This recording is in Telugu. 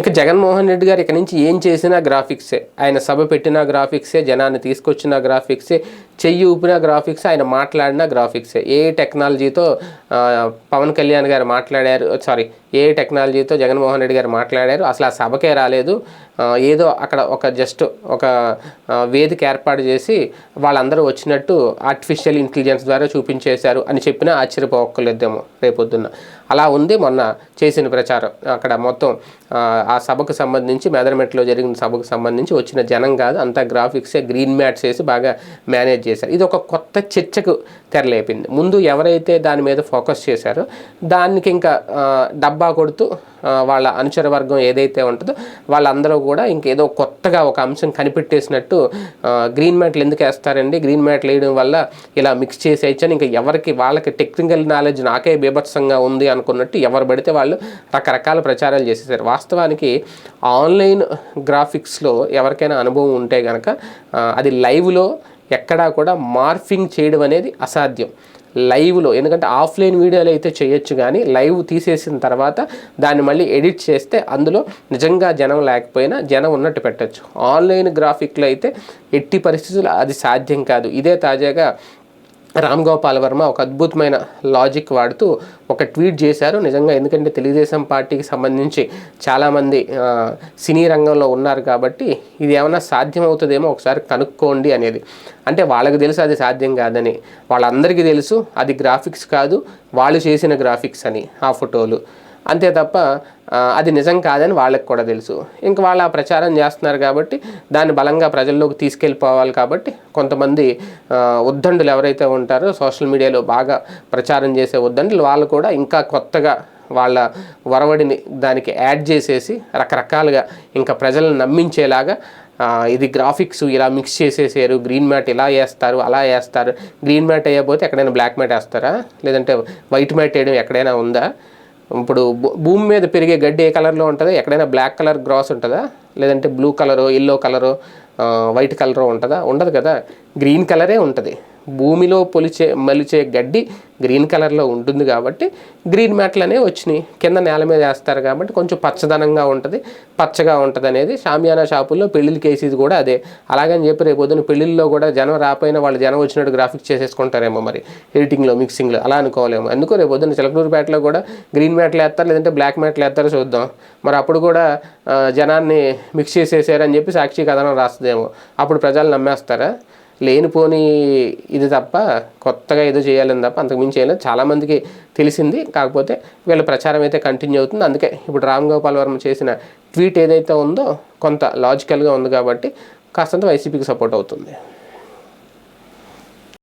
ఇక జగన్మోహన్ రెడ్డి గారు ఇక నుంచి ఏం చేసినా గ్రాఫిక్సే. ఆయన సభ పెట్టిన గ్రాఫిక్సే జనాన్ని తీసుకొచ్చిన గ్రాఫిక్సే చెయ్యి ఊపిన గ్రాఫిక్స్ ఆయన మాట్లాడిన గ్రాఫిక్సే. ఏ టెక్నాలజీతో పవన్ కళ్యాణ్ గారు మాట్లాడారు సారీ ఏ టెక్నాలజీతో జగన్మోహన్ రెడ్డి గారు మాట్లాడారు అసలు ఆ సభకే రాలేదు. ఏదో అక్కడ ఒక జస్ట్ ఒక వేదిక ఏర్పాటు చేసి వాళ్ళందరూ వచ్చినట్టు ఆర్టిఫిషియల్ ఇంటెలిజెన్స్ ద్వారా చూపించేశారు అని చెప్పినా ఆశ్చర్యపోక్కర్లేదేమో రేపొద్దున్న. అలా ఉంది మొన్న చేసిన ప్రచారం. అక్కడ మొత్తం ఆ, సభకు సంబంధించి మెదర్మెట్లో జరిగిన సభకు సంబంధించి వచ్చిన జనం కాదు అంతా గ్రాఫిక్సే గ్రీన్ మ్యాట్స్ వేసి బాగా మేనేజ్ చేశారు. ఇది ఒక కొత్త చర్చకు తెరలేపింది. ముందు ఎవరైతే దాని మీద ఫోకస్ చేశారో దానికి ఇంకా డబ్బా కొడుతూ వాళ్ళ అనుచర వర్గం ఏదైతే ఉంటుందో వాళ్ళందరూ కూడా ఇంకేదో కొత్తగా ఒక అంశం కనిపెట్టేసినట్టు గ్రీన్ మ్యాట్లు ఎందుకు వేస్తారండి? గ్రీన్ మ్యాట్లు వేయడం వల్ల ఇలా మిక్స్ చేసేయచ్చని ఇంకా ఎవరికి వాళ్ళకి టెక్నికల్ నాలెడ్జ్ నాకే బీభత్సంగా ఉంది అనుకున్నట్టు ఎవరు పడితే వాళ్ళు రకరకాల ప్రచారాలు చేసేసారు. వాస్తవానికి ఆన్లైన్ గ్రాఫిక్స్లో ఎవరికైనా అనుభవం ఉంటే కనుక అది లైవ్లో ఎక్కడా కూడా మార్ఫింగ్ చేయడం అనేది అసాధ్యం. లైవ్లో ఎందుకంటే ఆఫ్లైన్ వీడియోలు అయితే చేయొచ్చు కానీ లైవ్ తీసేసిన తర్వాత దాన్ని మళ్ళీ ఎడిట్ చేస్తే అందులో నిజంగా జనం లేకపోయినా జనం ఉన్నట్టు పెట్టచ్చు. ఆన్లైన్ గ్రాఫిక్లో అయితే ఎట్టి పరిస్థితులు అది సాధ్యం కాదు. ఇదే తాజాగా రామ్ గోపాల్ వర్మ ఒక అద్భుతమైన లాజిక్ వాడుతూ ఒక ట్వీట్ చేశారు. నిజంగా ఎందుకంటే తెలుగుదేశం పార్టీకి సంబంధించి చాలామంది సినీ రంగంలో ఉన్నారు కాబట్టి ఇది ఏమైనా సాధ్యమవుతుందేమో ఒకసారి కనుక్కోండి అనేది. అంటే వాళ్ళకి తెలుసు అది సాధ్యం కాదని. వాళ్ళందరికీ తెలుసు అది గ్రాఫిక్స్ కాదు వాళ్ళు చేసిన గ్రాఫిక్స్ అని ఆ ఫోటోలు. అంతే తప్ప అది నిజం కాదని వాళ్ళకి కూడా తెలుసు. ఇంక వాళ్ళు ఆ ప్రచారం చేస్తున్నారు కాబట్టి దాన్ని బలంగా ప్రజల్లోకి తీసుకెళ్ళిపోవాలి కాబట్టి కొంతమంది ఉద్దండులు ఎవరైతే ఉంటారో సోషల్ మీడియాలో బాగా ప్రచారం చేసే ఉద్దండులు వాళ్ళు కూడా ఇంకా కొత్తగా వాళ్ళ వరవడిని దానికి యాడ్ చేసేసి రకరకాలుగా ఇంకా ప్రజలను నమ్మించేలాగా ఇది గ్రాఫిక్స్ ఇలా మిక్స్ చేసేసారు గ్రీన్ మ్యాట్ ఇలా వేస్తారు అలా వేస్తారు. గ్రీన్ మ్యాట్ వేయకపోతే ఎక్కడైనా బ్లాక్ మ్యాట్ వేస్తారా? లేదంటే వైట్ మ్యాట్ వేయడం ఎక్కడైనా ఉందా? ఇప్పుడు భూ- భూమి మీద పెరిగే గడ్డి ఏ కలర్లో ఉంటుంది? ఎక్కడైనా బ్లాక్ కలర్ గ్రాస్ ఉంటుందా? లేదంటే blue colour yellow colour white colour ఉంటుందా? ఉండదు కదా. గ్రీన్ కలరే ఉంటుంది. భూమిలో పొలిచే మలిచే గడ్డి గ్రీన్ కలర్లో ఉంటుంది కాబట్టి గ్రీన్ మ్యాట్లు అనేవి వచ్చినాయి. కింద నేల మీద వేస్తారు కాబట్టి కొంచెం పచ్చదనంగా ఉంటుంది. పచ్చగా ఉంటుంది అనేది షామియానా షాపుల్లో పెళ్ళిళ్ళ కేసీది కూడా అదే. అలాగని చెప్పి రేపు పొద్దున్న పెళ్ళిళ్ళలో కూడా జనం రాపోయినా వాళ్ళు జనం వచ్చినట్టు గ్రాఫిక్స్ చేసేసుకుంటారేమో మరి ఎడిటింగ్లో మిక్సింగ్లో అలా అనుకోలేము అందుకో రేపు పొద్దున్న చిలకలూరుపేటలో కూడా గ్రీన్ మ్యాట్లు వేస్తారు లేదంటే బ్లాక్ మ్యాట్లు వేస్తారో చూద్దాం. మరి అప్పుడు కూడా జనాన్ని మిక్స్ చేసేసారని చెప్పి సాక్షి కథనం రాస్తుందేమో. అప్పుడు ప్రజలు నమ్మేస్తారా? లేనిపోని ఇది తప్ప కొత్తగా ఏదో చేయాలని తప్ప అంతకుమించి చేయలేదు చాలామందికి తెలిసింది. కాకపోతే వీళ్ళ ప్రచారం అయితే కంటిన్యూ అవుతుంది. అందుకే ఇప్పుడు రామ్ గోపాల్ వర్మ చేసిన ట్వీట్ ఏదైతే ఉందో కొంత లాజికల్గా ఉంది కాబట్టి కాస్తంత వైసీపీకి సపోర్ట్ అవుతుంది.